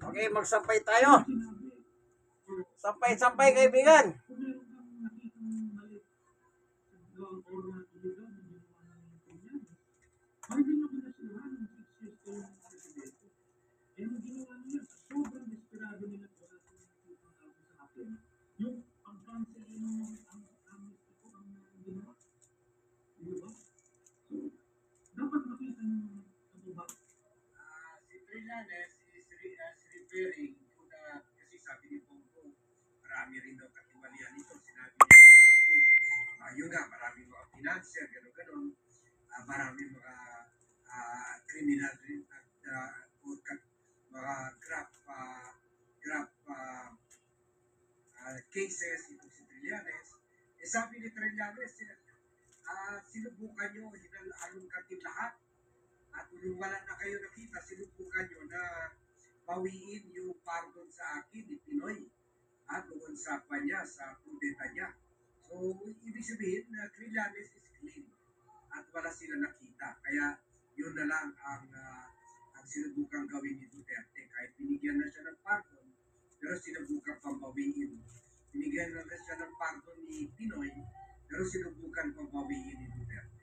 Okay, magsampay tayo. Sampay-sampay kaibigan. Ah, si Trillanes is, re, uh, referring kasi sabi ni Bongo, marami rin daw katiwalian ito, sinabi niya kahapon. Ah, yun nga, marami mga financier, gano'n gano'n, Ah, marami mga ah, rin at uh, mga grab, ah, grab ah, ah, cases, itong si Trillanes. Eh sabi ni Trillanes, ah, sinubukan nyo, hinalalong katin lahat, at nung wala na kayo nakita, sinubukan nyo na bawiin yung pardon sa akin ni Pinoy at doon sa kanya, sa kudeta niya. So, ibig sabihin na Trillanes is clean at wala sila nakita. Kaya yun na lang ang, ah, ang sinubukan gawin ni Duterte. Kahit binigyan na siya ng pardon, pero sinubukan pang bawiin. Binigyan na siya ng pardon ni Pinoy, pero sinubukan pang bawiin ni Duterte.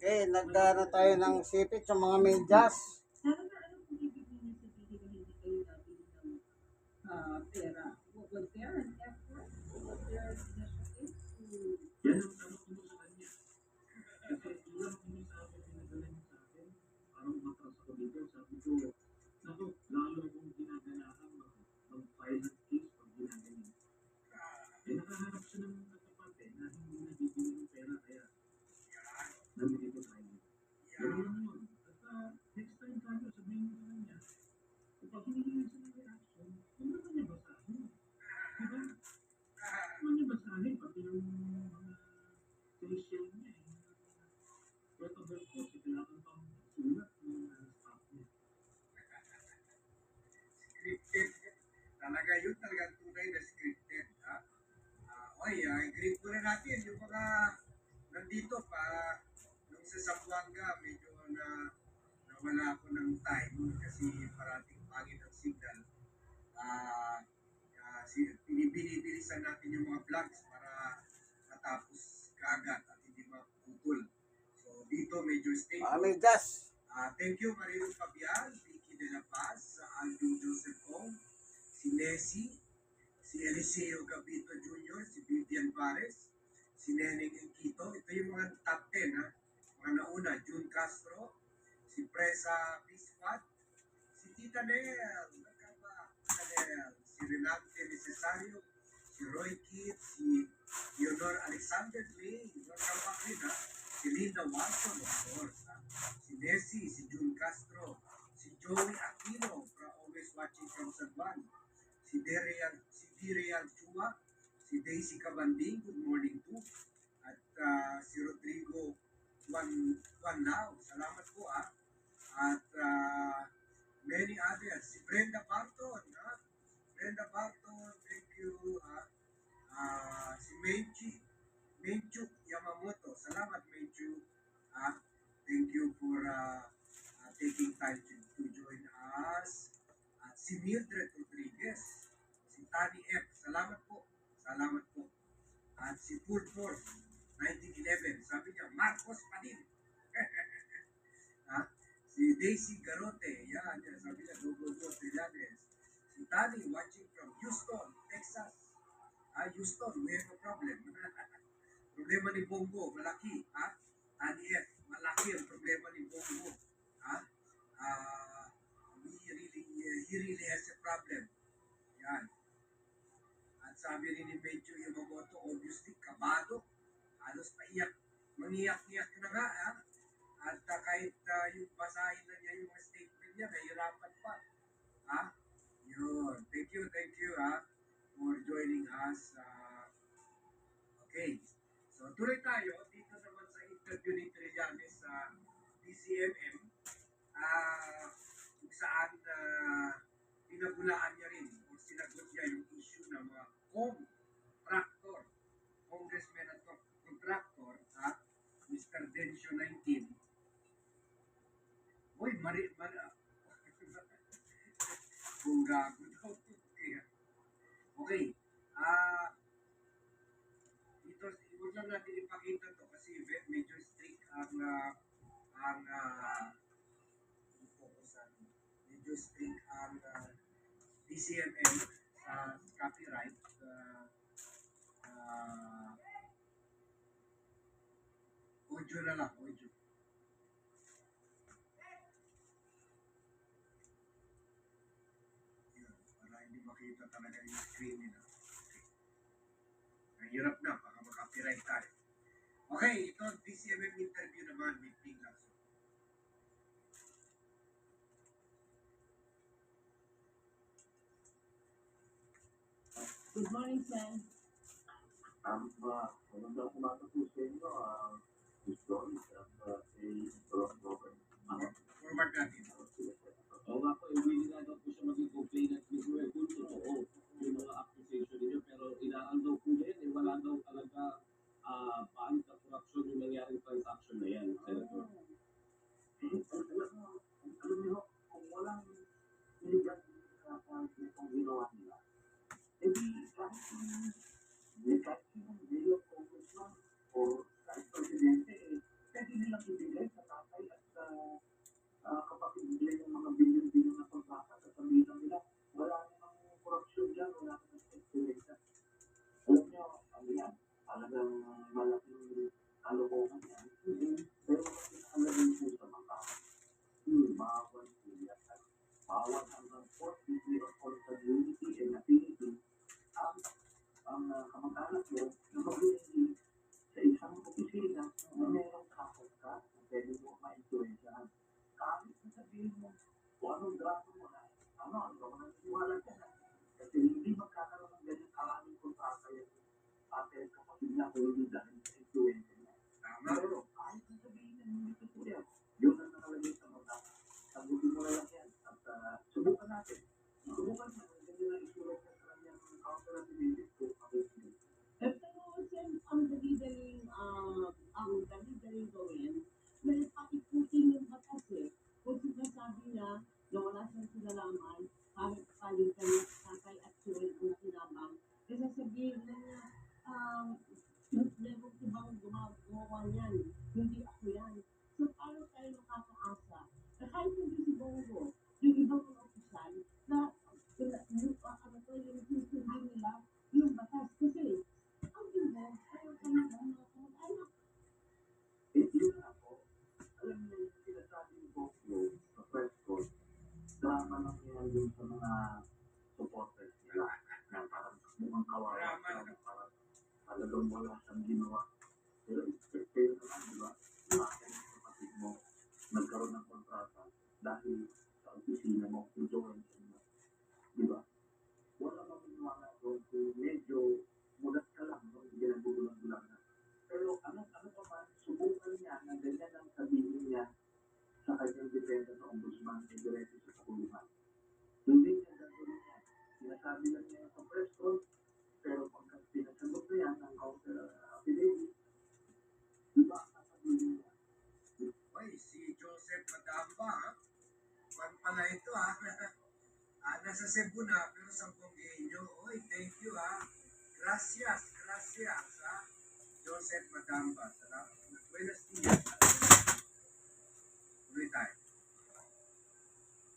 Okay, nagdano tayo ng sipit sa mga medyas. Natin yung mga nandito pa nung sa Zamboanga medyo na nawala ako ng time kasi parating pangit ang signal. Ah, ah, si, binibilisan natin yung mga vlogs para matapos kaagad at hindi maputol. So dito medyo stable. Mga medyas. Ah, thank you, Marilo Fabian, Vicky De La Paz, Alvin Joseph Kong, si Nessie, si Eliseo Gabito Jr., si Vivian Pares, si Neneng Enquito. Ito yung mga top 10, ha? Mga nauna, June Castro, si Presa Bispat, si Tita Nel, Tita Nel, si Renate Necesario, si Roy Kit, si Leonor Alexander Lee, welcome back rin, ha? Si Linda Watson, of course, ha? si Nessie, si June Castro, si Joey Aquino, from always watching from San Juan, si Derian, si Dirian Chua, si Daisy Cabanding, good morning po, at ah, si Rodrigo Juan, Juan Lao, salamat po ah, at ah, many others, si Brenda Barton, ha? Brenda Barton, thank you? Ah, si Menchi, Menchu Yamamoto, salamat Menchu, ah, Thank you for uh, uh, taking time to, to join us. At si Mildred Rodriguez, si Tani F. Salamat po. Salamat po. At si Pulfor, 1911. Sabi niya, Marcos pa din. ha? Si Daisy Garote. Yan, yan. Sabi niya, go, go, go. Si Tani, watching from Houston, Texas. Ah, Houston, we have a problem. problema ni Bongo, malaki. Ha? Tani F, malaki ang problema ni Bongo. Ha? Ah, we really, he really has a problem. Yan. Sabi rin ni Medyo Yamamoto, obviously, kabado. Halos paiyak umiyak-iyak na nga, ha? At ah, kahit ah, yung basahin na niya yung statement niya, nahihirapan pa. Ha? Yun. Thank you, thank you, ha? For joining us. ah. okay. So, tuloy tayo dito naman sa interview ni Trillanes sa DCMM. Ah, kung saan ah, pinagulaan niya rin o sinagot niya yung issue ng mga contractor, congressman at contractor, ha? Mr. Dencio 19. Uy, mari, mari, kung gago daw. Okay. Okay. Ah, dito, huwag lang natin ipakita to kasi medyo strict ang ah, ang ah, focusan. Medyo strict ang ah, DCMM sa copyright. Ah, ah, audio na lang, audio. Yun, para hindi makita talaga yung screen nila. Okay. Mahirap na, baka makapiright tayo. Okay, ito DCMM interview naman with Ping Lacson. Good morning, Sen. Ang mga magandang umaga po sa inyo, ang gusto at uh, si Robert. Forward lang yan dun sa mga supporters nila na parang mukhang kawawa lang. na parang talagang wala siyang ginawa. Pero expect kayo naman, di ba? Aking kapatid mo, nagkaroon ng kontrata dahil sa opisina mo, influencer mo. Di ba? Wala maminiwala doon kung medyo mulat ka lang, no? hindi ka nagugulang-gulang na. Pero ano, ano pa man, subukan niya na ganyan ang sabihin niya sa kanyang depensa sa ombudsman ay diretso sa kakulungan. Hindi niya gagawin niya. Sinasabi lang niya sa press con, pero pagka pinasagot na yan ng counter affidavit, di ba, sasabihin niya, Oy, si Joseph Madamba, ha? Kwan pala ito, ha? ah, nasa Cebu na, pero sa Bonggenyo. Oy, thank you, ha? Gracias, gracias, ha? Joseph Madamba. Salamat. Buenos dias. Tuloy tayo.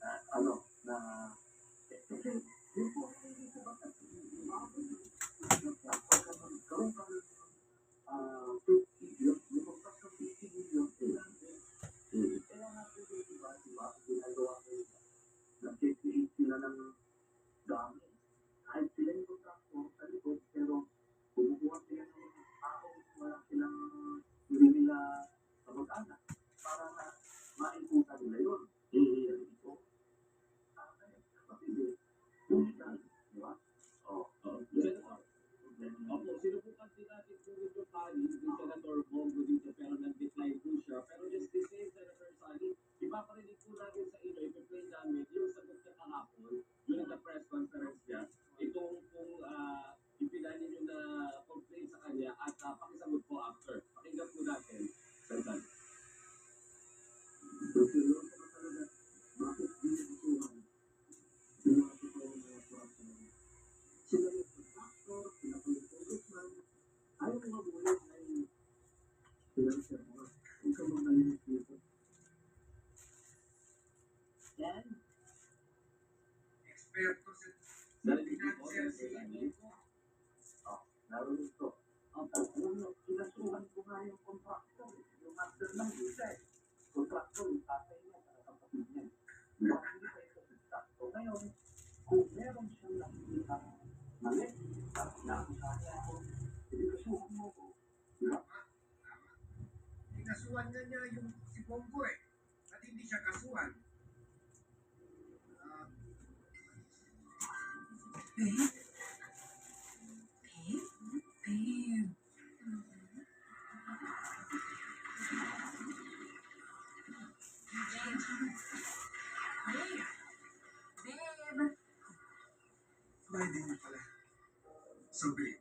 ah, ano, na, eh, kasi, yun po, hindi ko ba kasi, pagka magkaroon gamit. Kahit sila yung kontrako sa likod, pero kumukuha sila ng tao, wala silang hindi nila kamag-anak para na maimputa nila yun. Ihiyan ito. Kapatid, tulitan. Di ba? Oh, oh yes. Opo, sinubukan din natin si Rijo Kali, Senator Bongo dito, pero nag-decline siya. Pero just the same, Senator Sali, ipaparinig po natin sa CEO. Narinig ko. Yung master ng visa eh. Contractor, yung tatay niya, para kapatid niya. Baka hindi. Ngayon, kung meron siyang mali, nakusahan niya ako. Kinasuhan na niya yung si Bongo eh. At hindi siya kasuhan. Ah, Friday niyo pala. So babe,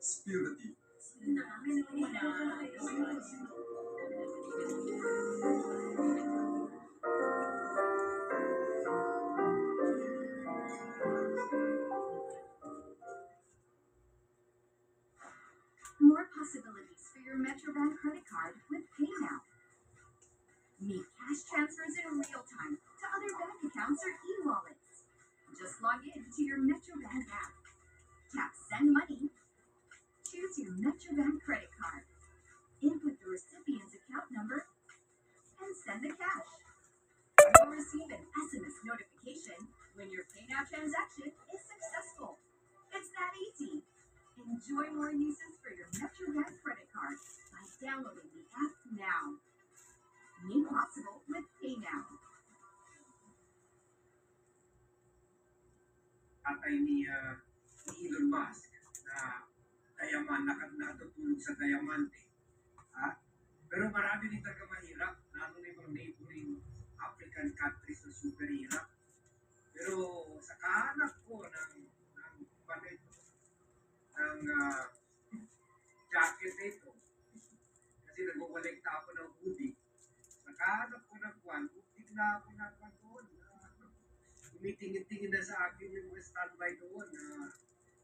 spill the tea. More Metrobank credit card. Input the recipient's account number and send the cash. You'll receive an SMS notification when your PayNow transaction is successful. It's that easy. Enjoy more uses for your Metrobank credit card by downloading the app now. Made possible with PayNow. Tatay ni, ni uh, Elon Musk sa diamante. Ha? Pero marami din talaga mahirap, lalo na mga neighboring African countries na super hirap. Pero sa kahanap ko ng, ng panit, ng ah, jacket na ito, kasi nagwawalekta ako ng hoodie, sa kahanap ko ng kwan, ako ng kwan doon. ah, tumitingin-tingin na sa akin yung mga standby doon na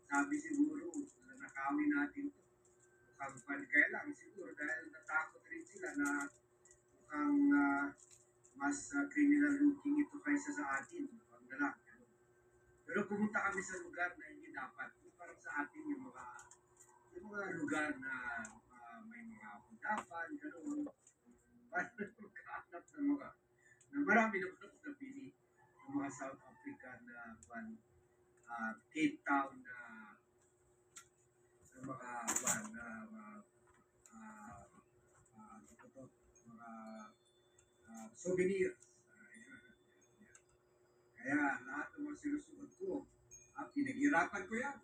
sabi siguro na nakawin natin to. Pan kaya lang siguro dahil natakot rin sila na mukhang ah, mas ah, criminal looking ito kaysa sa atin. Na lang. ganun. Pero pumunta kami sa lugar na hindi dapat. Yung parang sa atin yung mga yung mga lugar na ah, may mga kundapan, gano'n. Parang nagkahanap ng mga na marami naman ako nabili ng mga South Africa na kwan, ah, Cape Town na na mga kwan na mga ah, ah, ano to, mga ah, souvenirs. Ah, yan. Kaya lahat ng mga sinusunod ko, ah, pinaghirapan ko yan.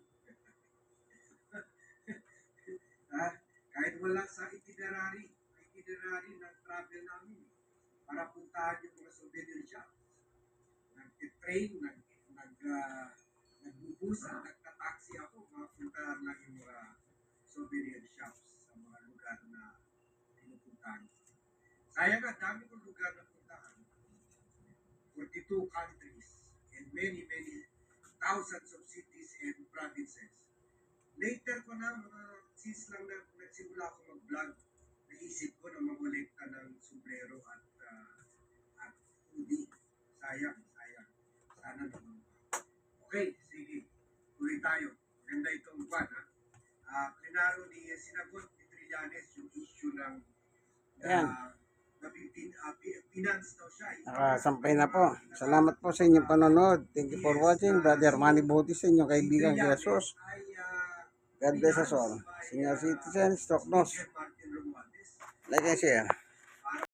ah, kahit wala sa itinerary, itinerary ng travel namin para puntahan yung mga souvenir shops. Nag-train, nag, nag, uh, nagbubusa, nagtataxi ako, mapuntahan lang yung mga souvenir shops sa mga lugar na pinupuntahan. Sayang nga, dami kong lugar na puntahan. 42 countries and many, many thousands of cities and provinces. Later ko na, mga since lang na nagsimula ako mag-vlog, naisip ko na mamolekta ng sombrero at ah, at hoodie. Sayang, sayang. Sana naman. Okay, sige. Tuloy tayo. Ganda itong kwan, ha? Ah, klinaro ni sinagot ni Trillanes yung issue ng Ayan. uh, nabipin, uh, finance daw siya. Nakasampay na po. Salamat po sa inyong panonood. Thank you for watching. Brother Manny Buti sa inyong kaibigan Jesus. Ah, God bless us all. Senior citizens, talk nos. Like and share.